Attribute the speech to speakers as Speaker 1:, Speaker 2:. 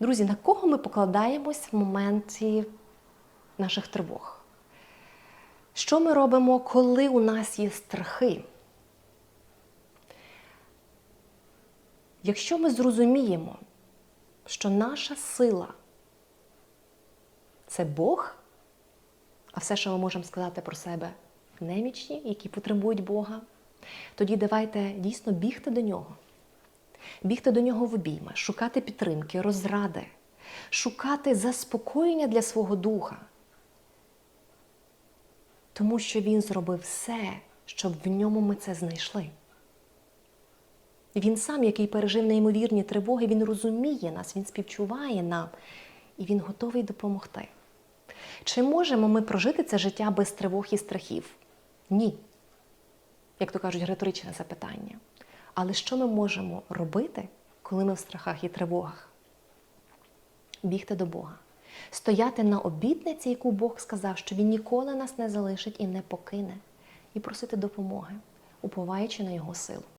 Speaker 1: Друзі, на кого ми покладаємось в моменті наших тривог? Що ми робимо, коли у нас є страхи? Якщо ми зрозуміємо, що наша сила це Бог, а все, що ми можемо сказати про себе, немічні, які потребують Бога, тоді давайте дійсно бігти до нього. Бігти до нього в обійми, шукати підтримки, розради, шукати заспокоєння для свого духа. Тому що він зробив все, щоб в ньому ми це знайшли. Він сам, який пережив неймовірні тривоги, він розуміє нас, він співчуває нам і він готовий допомогти. Чи можемо ми прожити це життя без тривог і страхів? Ні. Як то кажуть, риторичне запитання. Але що ми можемо робити, коли ми в страхах і тривогах? Бігти до Бога, стояти на обітниці, яку Бог сказав, що Він ніколи нас не залишить і не покине, і просити допомоги, уповаючи на Його силу.